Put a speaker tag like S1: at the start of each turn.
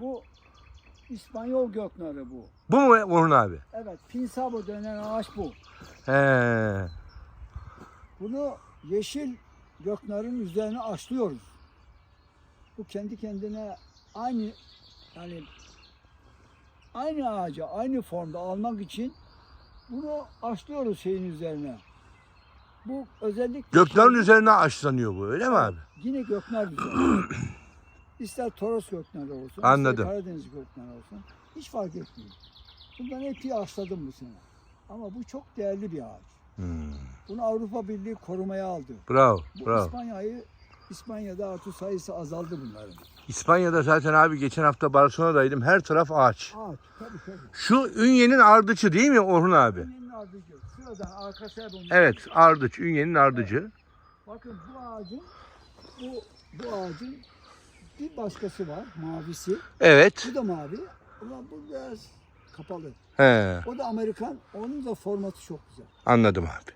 S1: Bu İspanyol göknarı bu.
S2: Bu mu Orhun abi?
S1: Evet, pinsabo denen ağaç bu.
S2: He.
S1: Bunu yeşil göknarın üzerine açlıyoruz. Bu kendi kendine aynı yani aynı ağacı aynı formda almak için bunu açlıyoruz şeyin üzerine. Bu özellikle
S2: Göklerin
S1: şey-
S2: üzerine açlanıyor bu öyle mi abi?
S1: Yine göknar üzerine. ister Toros göknarı olsun,
S2: Anladım.
S1: ister Karadeniz göknarı olsun. Hiç fark etmiyor. Bundan epey açladım bu sene. Ama bu çok değerli bir ağaç.
S2: Hmm.
S1: Bunu Avrupa Birliği korumaya aldı.
S2: Bravo,
S1: Bu
S2: bravo.
S1: İspanya'yı İspanya'da artık sayısı azaldı bunların.
S2: İspanya'da zaten abi geçen hafta Barcelona'daydım. Her taraf ağaç.
S1: Ağaç tabii tabii.
S2: Şu Ünye'nin ardıcı değil mi Orhun abi?
S1: Ünyenin ardıcı. Sıradan arkası hep onun.
S2: Evet, ardıç. Ünye'nin ardıcı.
S1: Bakın bu ağacın bu bu ağacın bir başkası var mavisi.
S2: Evet.
S1: Bu da mavi. Ama bu biraz kapalı.
S2: He,
S1: O da Amerikan. Onun da formatı çok güzel.
S2: anladım abi.